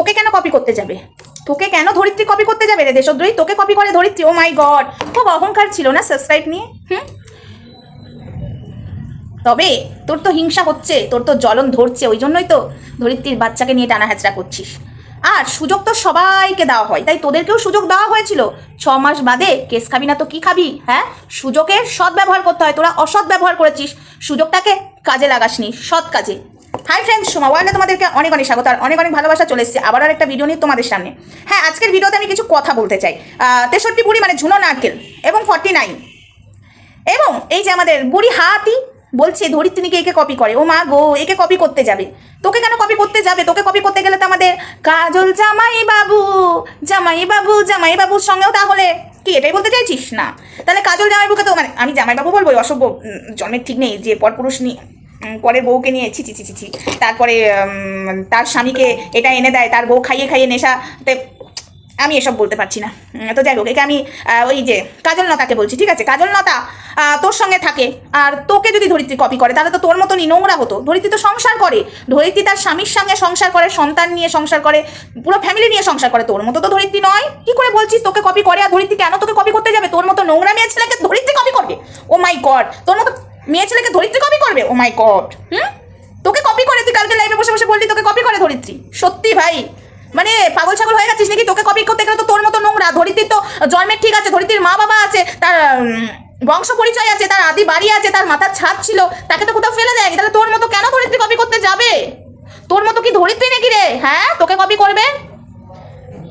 তোকে কেন কপি করতে যাবে? তোকে কেন ধরিত্রী কপি করতে যাবে রে দেশদ্রোহী? তোকে কপি করে ধরিত্রী? ও মাই গড খুব অহংকার ছিল না সাবস্ক্রাইব নিয়ে? হুম? তবে তোর তো হিংসা হচ্ছে, তোর তো জ্বলন ধরছে, ওই জন্যই তো ধরিত্রীর বাচ্চাকে নিয়ে টানা হ্যাচড়া করছিস। আর সুযোগ তো সবাইকে দেওয়া হয়, তাই তোদেরকেও সুযোগ দেওয়া হয়েছিল। ছ মাস বাদে কেস খাবি না তো কি খাবি হ্যাঁ? সুযোগের সৎ ব্যবহার করতে হয়, তোরা অসৎ ব্যবহার করেছিস। সুযোগটাকে কাজে লাগাসনি, সৎ কাজে। হাই ফ্রেন্ডস সোমা ওয়ার্ল্ডে তোমাদেরকে অনেক অনেক স্বাগত আর অনেক অনেক ভালোবাসা চলে এসেছে। আবার আর একটা ভিডিও নিয়ে তোমাদের সামনে। হ্যাঁ আজকের ভিডিওতে আমি কিছু কথা বলতে চাই। তেষট্টি বুড়ি মানে ঝুনো নারকেল এবং ফর্টি নাইন এবং এই যে আমাদের বুড়ি হাতি বলছে ধরিত্রীকে একে কপি করে? ও মা গো, একে কপি করতে যাবে। তোকে কেন কপি করতে যাবে? তোকে কপি করতে গেলে তো আমাদের কাজল জামাই বাবু জামাই বাবু, জামাই বাবুর সঙ্গেও তাহলে কি, এটাই বলতে চাইছিস? না। তাহলে কাজল জামাইবাবুকে তো মানে আমি জামাইবাবু বলব অসভ্য জন্মের ঠিক নেই, যে পরপুরুষ নিয়ে। পরের বউকে নিয়ে ছি ছি ছি তারপরে তার স্বামীকে এটা এনে দেয়, তার বউ খাইয়ে খাইয়ে নেশাতে আমি এসব বলতে পারছি না। তো যাই হোক, একে আমি ওই যে কাজল লতাকে বলছি, ঠিক আছে? কাজল লতা তোর সঙ্গে থাকে। আর তোকে যদি ধরিত্রী কপি করে, তাহলে তো তোর মতনই নোংরা হতো। ধরিত্রী তো সংসার করে। ধরিত্রী তার স্বামীর সঙ্গে সংসার করে, সন্তান নিয়ে সংসার করে, পুরো ফ্যামিলি নিয়ে সংসার করে। তোর মতো তো ধরিত্রী নয়। কি করে বলছিস তোকে কপি করে? আর ধরিত্রী কেন তোকে কপি করতে যাবে? তোর মতো নোংরা মেয়ে ছেলেকে ধরিত্রী কপি করবে? ও মাই গড তোর মতো মেয়ে ছেলেকে ধরিত্রী কপি করবে? Oh my god hmm? তোকে কপি করে তুই কালকে লাইভে বসে বসে বললি তোকে কপি করে ধরিত্রী। সত্যি ভাই। মানে পাগল ছাগল হয়ে গেছিস নাকি? তোকে কপি করতে গেলে তো তোর মতো নোংরা। ধরিত্রীর তো জন্মের ঠিক আছে, ধরিত্রীর মা বাবা আছে, তার বংশ পরিচয় আছে, তার আদি বাড়ি আছে, তার মাথার ছাদ ছিল, তাকে তো কোথাও ফেলে দেয়নি। তাহলে তোর মতো কেন ধরিত্রী কপি করতে যাবে? তোর মতো কি ধরিত্রী নাকি রে? হ্যাঁ? তোকে কপি করবে?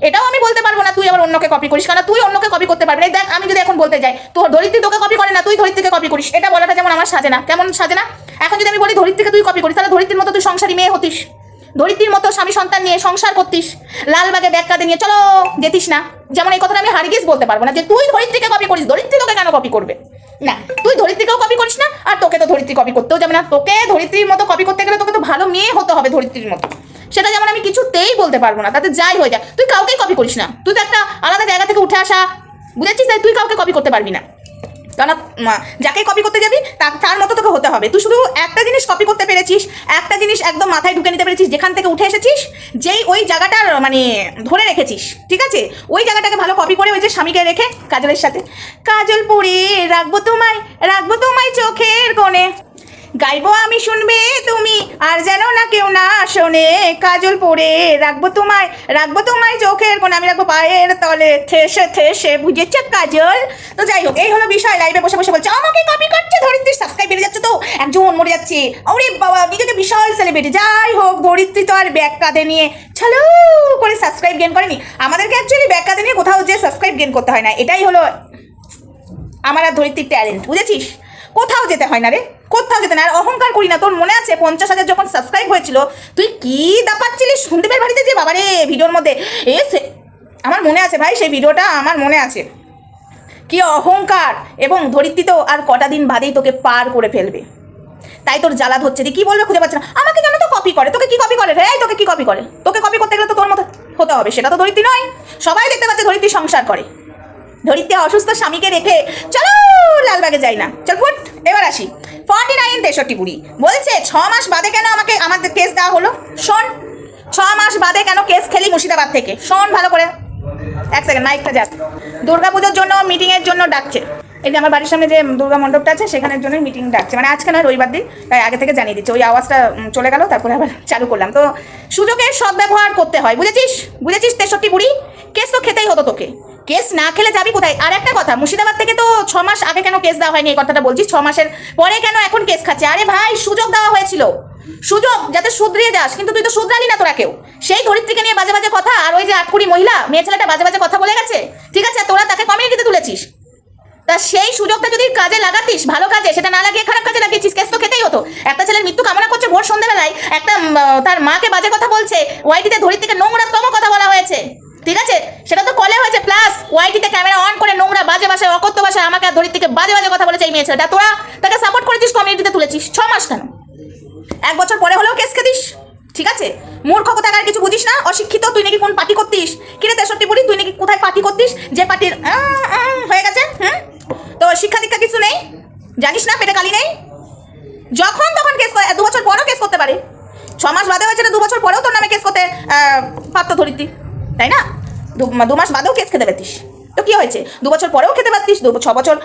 এটাও আমি বলতে পারব না, তুই আবার অন্যকে কপি করিস। কারণ তুই অন্যকে কপি করতে পারবি না। দেখ, আমি যদি এখন বলতে যাই, তোর ধরিত্রী তোকে কপি করে না, তুই ধরিত্রীকে কপি করিস। এটা বলাটা যেমন আমার সাজে না, কেমন সাজে না? এখন যদি আমি বলি ধরিত্রীকে তুই কপি করিস, তাহলে ধরিত্রীর মতো তুই সংসারী মেয়ে হতিস। ধরিত্রীর মতো স্বামী সন্তান নিয়ে সংসার করতিস। লালবাগে ব্যাগ কাঁধে নিয়ে, চলো, যেতিস না। যেমন এই কথাটা আমি হারিগিস বলতে পারব না যে তুই ধরিত্রীকে কপি করিস, ধরিত্রী তোকে কেন কপি করবে? না, তুই ধরিত্রীকেও কপি করিস না, আর তোকে তো ধরিত্রী কপি করতেও যাবে না। তোকে ধরিত্রীর মতো কপি করতে গেলে তোকে তো ভালো মেয়ে হতে হবে ধরিত্রীর মতো। সেটা যেমন আমি কিছুতেই বলতে পারব না, তাতে যাই হয়ে যায় তুই কাউকেই কপি করিস না। তুই তো একটা আলাদা জায়গা থেকে উঠে আসা, বুঝেছিস? তাই তুই কাউকে কপি করতে পারবি না। কেন যাকে কপি করতে যাবি তার মতো তোকে হতে হবে। তুই শুধু একটা জিনিস কপি করতে পেরেছিস, একটা জিনিস একদম মাথায় ঢুকে নিতে পেরেছিস, যেখান থেকে উঠে এসেছিস, যেই ওই জায়গাটার মানে ধরে রেখেছিস, ঠিক আছে? ওই জায়গাটাকে ভালো কপি করে ওই যে স্বামীকে রেখে কাজলের সাথে। কাজল পরে, রাখব তোমায় রাখব তোমায় চোখের কোণে। গাইবো আমি শুনবে তুমি, আর যেন না কেউ না শোনে। কাজল পরে রাখব তোমায় রাখব তোমায় চোখের কোন আমি রাখব পায়ের তলে। ঠেসে ঠেসে বুঝেছে কাজল? তো যাই হোক, এই হলো বিষয়। লাইভে বসে বসে বলছে, আমাকে কপি করছে, ধরিত্রী সাবস্ক্রাইব বেড়ে যাচ্ছে তো? একজন মরে যাচ্ছে। ওরে বাবা, নিজেকে বিশাল সেলিব্রিটি যাই হোক, ধরিত্রী তো আর ব্যাগ কাঁধে নিয়ে ছালো করে সাবস্ক্রাইব গেন করেনি। আমাদেরকে অ্যাকচুয়ালি ব্যাগ কাঁধে নিয়ে কোথাও যে সাবস্ক্রাইব গেন করতে হয় না। এটাই হলো আমার আর ধরিত্রীর ট্যালেন্ট বুঝেছিস? কোথাও যেতে হয় না রে, কোথাও যেতে না। আর অহংকার করি না, তোর মনে আছে? পঞ্চাশ হাজার যখন সাবস্ক্রাইব হয়েছিল, তুই কি দাপাচ্ছিলিস? সুন্দরবের বাড়িতে যে বাবারে ভিডিওর মধ্যে। এ সে, আমার মনে আছে ভাই, সেই ভিডিওটা আমার মনে আছে। কি অহংকার এবং ধরিত্রী তো আর কটা দিন বাদেই তোকে পার করে ফেলবে। তাই তোর জ্বালা ধরছে যে কি বলবে খুঁজে পাচ্ছে না। আমাকে জানো তো কপি করে। তোকে কি কপি করে? রে তোকে কি কপি করে? তোকে কপি করতে গেলে তো তোর মতো হতে হবে, সেটা তো ধরিত্রী নয়। সবাই দেখতে পাচ্ছে ধরিত্রী সংসার করে। ধরিত্রী অসুস্থ স্বামীকে রেখে চলো লালবাগে যাই না। চল ফুট, এবার আসি। ফর্টি নাইন তেষট্টি বুড়ি বলছে, ছ মাস বাদে কেন আমাকে আমাদের কেস দেওয়া হলো? শোন, ছ মাস বাদে কেন কেস খেলি মুর্শিদাবাদ থেকে? শোন ভালো করে। এক সেকেন্ড মাইকটা যাক। দুর্গা পুজোর জন্য মিটিংয়ের জন্য ডাকছে। এই যে আমার বাড়ির সামনে যে দুর্গা মণ্ডপটা আছে, সেখানের জন্য মিটিং ডাকছে। মানে আজকে নয়, রবিবার দিন। তাই আগে থেকে জানিয়ে দিচ্ছে। ওই আওয়াজটা চলে গেল, তারপরে আবার চালু করলাম। তো সুযোগের সদ্ব্যবহার করতে হয়, বুঝেছিস? বুঝেছিস তেষট্টি বুড়ি কেস তো খেতেই হতো তোকে। কেস না খেলে যাবি কোথায়? আর একটা কথা, মুর্শিদাবাদ থেকে তো ছ মাস আগে কেন কেস দেওয়া হয়নি এই কথাটা বলছিস? ছ মাসের পরে কেন এখন কেস খাচ্ছে? আরে ভাই, সুযোগ দেওয়া হয়েছিল। সুযোগ, যাতে শুধরিয়ে যাস, কিন্তু তুই তো শুধরালি না তোরা কেউ। সেই ধরিত্রীকে নিয়ে বাজে বাজে কথা, আর ওই যে আটকুড়ি মহিলা, মেয়ে ছেলেটা বাজে বাজে কথা বলে গেছে? ঠিক আছে, তোরা তাকে কমিউনিটিতে তুলেছিস। তা সেই সুযোগটা যদি কাজে লাগাতিস, ভালো কাজে, সেটা না লাগিয়ে খারাপ কাজে লাগিয়েছিস, কেস তো খেতেই হতো। একটা ছেলের মৃত্যু কামনা করছে ভোর সন্ধ্যাবেলায় একটা তার মাকে বাজে কথা বলছে, ওয়াইটিতে ধরিত্রীকে নোংরাতম কথা বলা হয়েছে। ঠিক আছে? সেটা তো কলে হয়েছে প্লাস ওয়াইটিতে ক্যামেরা অন করে নোংরা বাজে ভাষায়, অকথ্য ভাষায় আমাকে আর ধরিত্রীকে বাজে বাজে কথা বলেছে এই মেয়ে ছেলেটা। তোরা তাকে সাপোর্ট করেছিস কমিউনিটিতে তুলেছিস, ছ মাস কেন? এক বছর পরে হলেও কেস খেতিস, ঠিক আছে? মূর্খ কোথাকার কিছু বুঝিস না, অশিক্ষিত, তুই নাকি কোন পার্টি করতিস? কিরে তেষট্টি বুড়ি, তুই নাকি কোথায় পার্টি করতিস? যে পার্টির হয়ে গেছে, হুম? তো শিক্ষা দীক্ষা কিছু নেই, জানিস না, পেটে কালি নেই? যখন তখন কেস দু বছর পরও কেস করতে পারে। ছ মাস বাদে হয়েছে দু বছর পরেও তোর নামে কেস করতে পারতো ধরিত্রী, তাই না? দু- মাস বাদেও কেস খেতে পারতিস। তো কি হয়েছে? দু বছর পরেও খেতে পারতিস, দু ছ বছর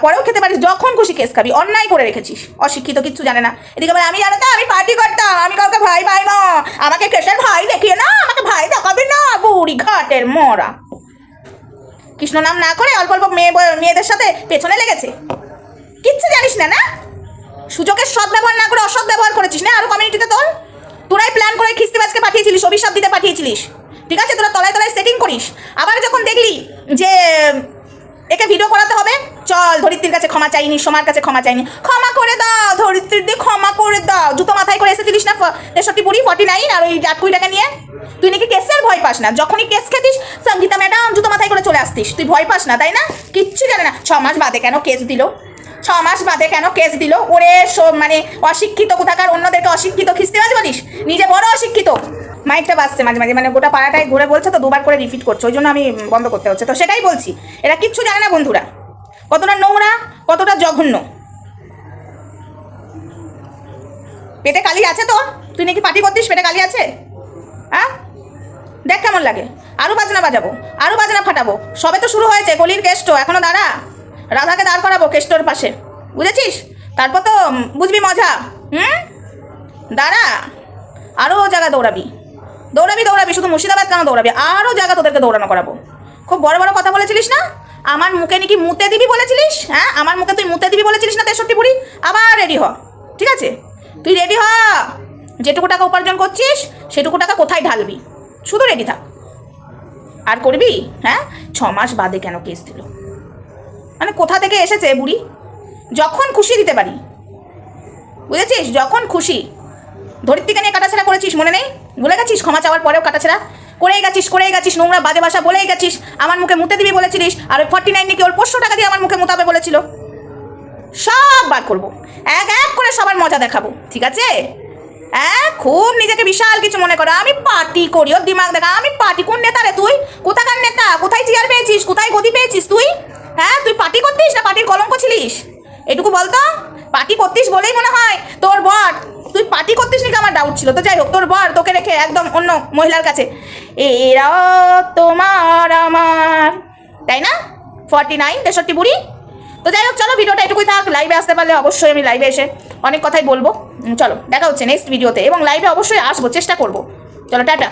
পরেও খেতে পারিস, যখন খুশি কেস খাবি, অন্যায় করে রেখেছিস। অশিক্ষিত কিচ্ছু জানে না। এদিকে বলে, আমি জানো তো, আমি পার্টি করতাম, আমি কাউকে ভাই ভাই না। আমাকে কেসের ভাই দেখিয়ে না, আমাকে ভাই দেখাবি না, বুড়ি ঘাটের মরা। কৃষ্ণ নাম না করে অল্প অল্প মেয়ে মেয়েদের সাথে পেছনে লেগেছে। কিচ্ছু জানিস না না? সুযোগের সৎ ব্যবহার না করে অসৎ ব্যবহার করেছিস, না? আরও কমিউনিটিতে তোর তোরাই প্ল্যান করে খিস্তিবাজকে পাঠিয়েছিলিস, অভিশাপ দিতে পাঠিয়েছিলিস। ঠিক আছে, তোরা তলায় তলায় সেটিং করিস। আবার যখন দেখলি যে, একে ভিডিও করাতে হবে, চল ধরিত্রীর কাছে ক্ষমা চাইনি, সোমার কাছে ক্ষমা চাইনি। ক্ষমা করে দাও, ধরিত্রীর দিয়ে ক্ষমা করে দাও। জুতো মাথায় করে এসে এসেছিলিস না তেষট্টি বুড়ি ফর্টি নাইন আর ওই আট টাকা নিয়ে? তুই নাকি কেসের ভয় পাস না। যখনই কেস খেতিস, সঙ্গীতা ম্যাডাম জুতো মাথায় করে চলে আসতিস। তুই ভয় পাস না, তাই না? কিচ্ছু জানে না। ছ মাস বাদে কেন কেস দিল? ছ মাস বাদে কেন কেস দিল? ওরে সব মানে অশিক্ষিত কোথাকার অন্যদেরকে অশিক্ষিত খিস্তিবাজ বলিস? নিজে বড় অশিক্ষিত। মাইকটা বাজছে মাঝে মাঝে মানে গোটা পাড়াটায় ঘুরে বলছে তো, দুবার করে রিপিট করছে, ওই জন্য আমি বন্ধ করতে হচ্ছে। তো সেটাই বলছি, এরা কিচ্ছু জানে না বন্ধুরা। কতটা নোংরা, কতটা জঘন্য। পেটে কালি আছে তোর? তুই নাকি পার্টি করতিস, পেটে কালি আছে? হ্যাঁ? দেখ কেমন লাগে। আরও বাজনা বাজাবো আরও বাজনা ফাটাবো। সবে তো শুরু হয়েছে, কলির কেষ্ট এখনও দাঁড়া। রাধাকে দাঁড় করাবো কেষ্টর পাশে। বুঝেছিস? তারপর তো বুঝবি মজা। হুম? দাঁড়া। আরও জায়গা দৌড়াবি। দৌড়াবি দৌড়াবি, শুধু মুর্শিদাবাদ কেন দৌড়াবি? আরও জায়গা তোদেরকে দৌড়ানো করাবো। খুব বড় বড় কথা বলেছিলিস না? আমার মুখে নাকি মুতে দিবি বলেছিলিস? হ্যাঁ? আমার মুখে তুই মুতে দিবি বলেছিলিস না তেষট্টি বুড়ি আবার রেডি হ। ঠিক আছে? তুই রেডি হ? যেটুকু টাকা উপার্জন করছিস, সেটুকু টাকা কোথায় ঢালবি? শুধু রেডি থাক। আর করবি? হ্যাঁ? ছ মাস বাদে কেন কেস দিল? মানে কোথা থেকে এসেছে বুড়ি? যখন খুশি দিতে পারি। বুঝেছিস? যখন খুশি। ধরিত্রীকে নিয়ে কাটাছেড়া করেছিস, মনে নেই? ভুলে গেছিস? ক্ষমা চাওয়ার পরেও কাটাছেড়া? করেই গেছিস করেই গেছিস, নোংরা বাজে ভাষা বলেই গেছিস। আমার মুখে মুতে দিবি বলেছিলিস, আর ওই ফর্টি নাইন নাকি ওর পাঁচশো টাকা দিয়ে আমার মুখে মুতাবে বলেছিল। সব বার করব। এক এক করে সবার মজা দেখাবো, ঠিক আছে? হ্যাঁ খুব নিজেকে বিশাল কিছু মনে করো। আমি পার্টি করি ওর দিমাগ দেখা। আমি পার্টি কোন নেতা রে তুই? কোথাকার নেতা? কোথায় চেয়ার পেয়েছিস? কোথায় গদি পেয়েছিস তুই? হ্যাঁ তুই পার্টি করতিস না পার্টির কলঙ্ক ছিলিস? এটুকু বলতো? পার্টি করতিস বলেই মনে হয় তোর বর তুই পার্টি করতিস নাকি আমার ডাউট ছিল। তো যাই হোক, তোর বর তোকে রেখে একদম অন্য মহিলার কাছে। এরা তোমার আমার, তাই না? ফর্টি নাইন তেষট্টি বুড়ি। তো যাই হোক, চলো ভিডিওটা এটুকুই থাক। লাইভে আসতে পারলে অবশ্যই আমি লাইভে এসে অনেক কথাই বলব। চলো, দেখা হচ্ছে নেক্সট ভিডিওতে এবং লাইভে অবশ্যই আসব, চেষ্টা করব। চলো, টাটা।